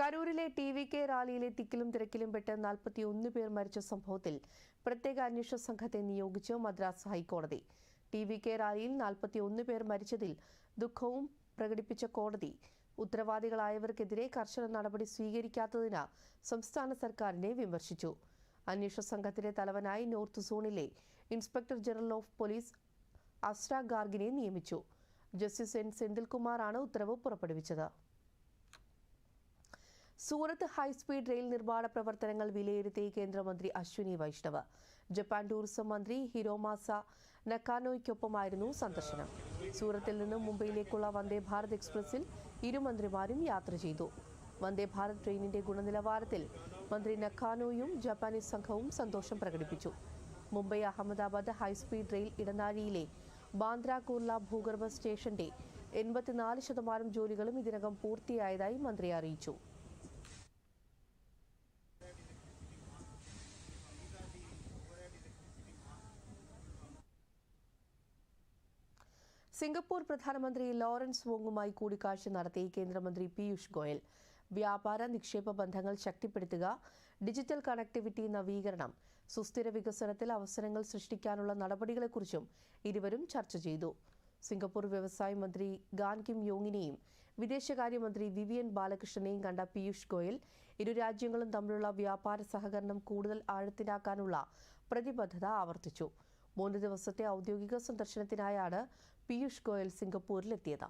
കരൂരിലെ T V K റാലിയിലെ തിക്കിലും തിരക്കിലും പെട്ട് നാൽപ്പത്തിയൊന്ന് പേർ മരിച്ച സംഭവത്തിൽ പ്രത്യേക അന്വേഷണ സംഘത്തെ നിയോഗിച്ച് മദ്രാസ് ഹൈക്കോടതി. ടി വി കെ റാലിയിൽ നാൽപ്പത്തിയൊന്ന് പേർ മരിച്ചതിൽ ദുഃഖവും പ്രകടിപ്പിച്ച കോടതി. ഉത്തരവാദികളായവർക്കെതിരെ കർശന നടപടി സ്വീകരിക്കാത്തതിന് സംസ്ഥാന സർക്കാരിനെ വിമർശിച്ചു. അന്വേഷണ സംഘത്തിന്റെ തലവനായി നോർത്ത് സോണിലെ inspector general of police Asra ഗാർഗിനെ നിയമിച്ചു. Justice N. സെന്തിൽകുമാറാണ് ഉത്തരവ് പുറപ്പെടുവിച്ചത്. സൂറത്ത് ഹൈസ്പീഡ് റെയിൽ നിർമ്മാണ പ്രവർത്തനങ്ങൾ വിലയിരുത്തി കേന്ദ്രമന്ത്രി അശ്വിനി വൈഷ്ണവ്. ജപ്പാൻ ടൂറിസം മന്ത്രി ഹിരോമാസ നക്കാനോയ്ക്കൊപ്പമായിരുന്നു സന്ദർശനം. സൂറത്തിൽ നിന്നും മുംബൈയിലേക്കുള്ള വന്ദേ ഭാരത് എക്സ്പ്രസിൽ ഇരുമന്ത്രിമാരും യാത്ര ചെയ്തു. വന്ദേ ഭാരത് ട്രെയിനിന്റെ ഗുണനിലവാരത്തിൽ മന്ത്രി നക്കാനോയും ജപ്പാനീസ് സംഘവും സന്തോഷം പ്രകടിപ്പിച്ചു. Mumbai Ahmedabad high speed rail ഇടനാഴിയിലെ Bandra Kurla ഭൂഗർഭ സ്റ്റേഷന്റെ എൺപത്തിനാല് ശതമാനം ജോലികളും ഇതിനകം പൂർത്തിയായതായി മന്ത്രി അറിയിച്ചു. സിംഗപ്പൂർ പ്രധാനമന്ത്രി ലോറൻസ് വോങ്ങുമായി കൂടിക്കാഴ്ച നടത്തി കേന്ദ്രമന്ത്രി പീയൂഷ് ഗോയൽ. വ്യാപാര നിക്ഷേപ ബന്ധങ്ങൾ ശക്തിപ്പെടുത്തുക ഡിജിറ്റൽ കണക്ടിവിറ്റി നവീകരണം സുസ്ഥിര വികസനത്തിൽ അവസരങ്ങൾ സൃഷ്ടിക്കാനുള്ള നടപടികളെക്കുറിച്ചും ഇരുവരും ചർച്ച ചെയ്തു. സിംഗപ്പൂർ വ്യവസായ മന്ത്രി ഗാൻ കിം യോങ്ങിനെയും വിദേശകാര്യമന്ത്രി വിവിയൻ ബാലകൃഷ്ണനെയും കണ്ട പീയൂഷ് ഗോയൽ ഇരു രാജ്യങ്ങളും തമ്മിലുള്ള വ്യാപാര സഹകരണം കൂടുതൽ ആഴത്തിലാക്കാനുള്ള പ്രതിബദ്ധത ആവർത്തിച്ചു. മൂന്ന് ദിവസത്തെ ഔദ്യോഗിക സന്ദർശനത്തിനായാണ് പീയൂഷ് ഗോയൽ സിംഗപ്പൂരിലെത്തിയത്.